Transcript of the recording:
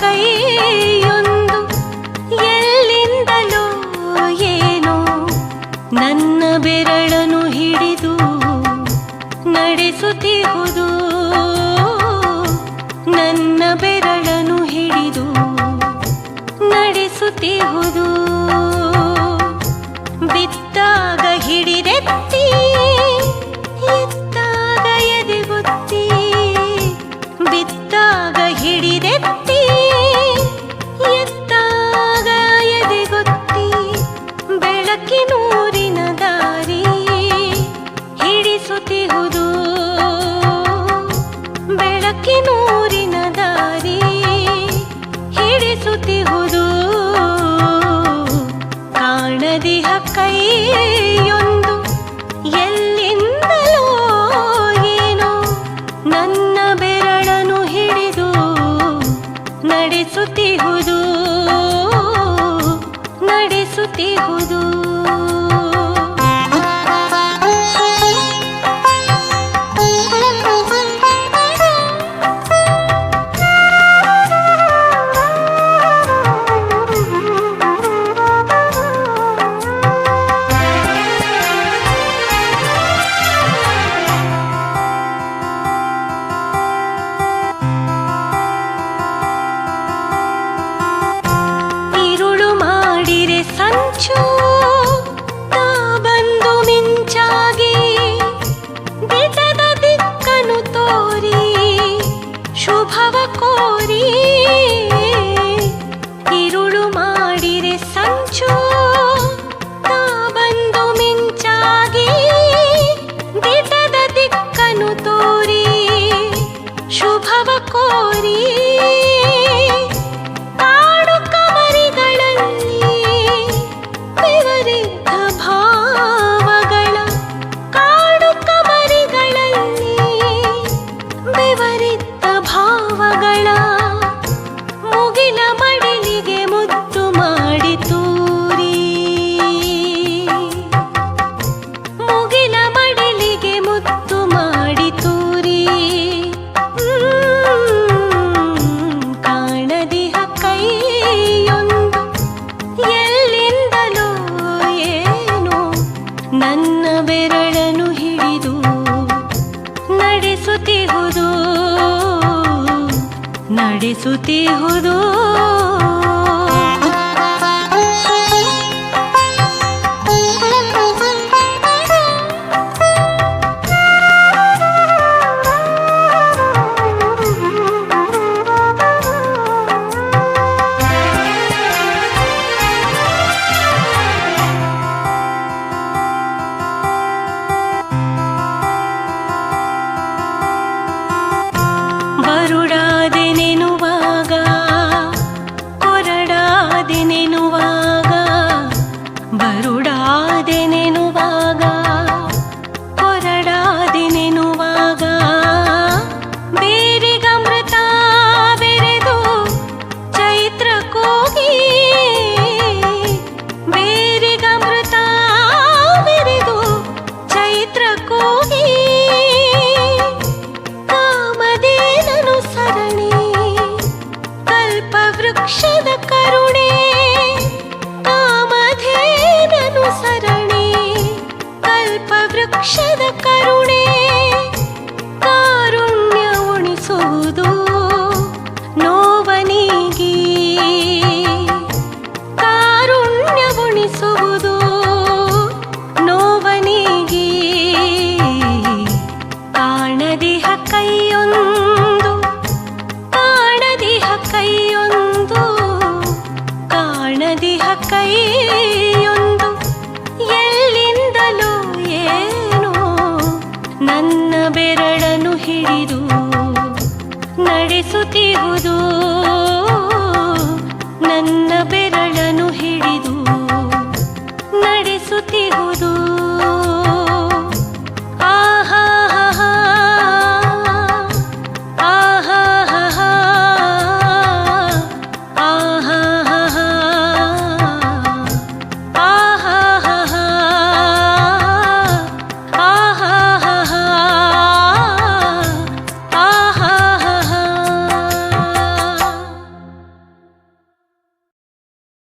ಕೈಯೊಂದು ಎಲ್ಲಿಂದಲೋ ಏನೋ ನನ್ನ ಬೆರಳನು ಹಿಡಿದು ನಡೆಸುತ್ತಿಹುದು ನನ್ನ ಬೆರಳನು ಹಿಡಿದು ನಡೆಸುತ್ತಿಹುದು ಬಿತ್ತಾಗ ಹಿಡಿದೆತ್ತಿ ಎತ್ತಾಗ ಎದೆಗುತ್ತಿ ಬಿತ್ತಾಗ ಹಿಡಿದೆತ್ತಿ ಹಿಡಿಸುತ್ತಿಹುದು ಕಾಣದಿಹ ಕೈಯೊಂದು ಎಲ್ಲಿಂದಲೋ ಏನೋ ನನ್ನ ಬೆರಳನು ಹಿಡಿದು ನಡೆಸುತ್ತಿಹುದು ನಡೆಸುತ್ತಿಹುದು. কিছু ನಡೆಸುತ್ತಿಹುದು ಬರುಡಾದೆನೆನುವಾಗ బాధే నేను బాగా ಕಾಣದಿಹ ಕೈಯೊಂದು ಎಲ್ಲಿಂದಲೋ ಏನೋ ನನ್ನ ಬೆರಳನ್ನು ಹಿಡಿದು ನಡೆಸುತ್ತಿರುವುದು. ನನ್ನ ಬೆರಳನು ಹಿಡಿದು ನಡೆಸುತ್ತಿಹುದು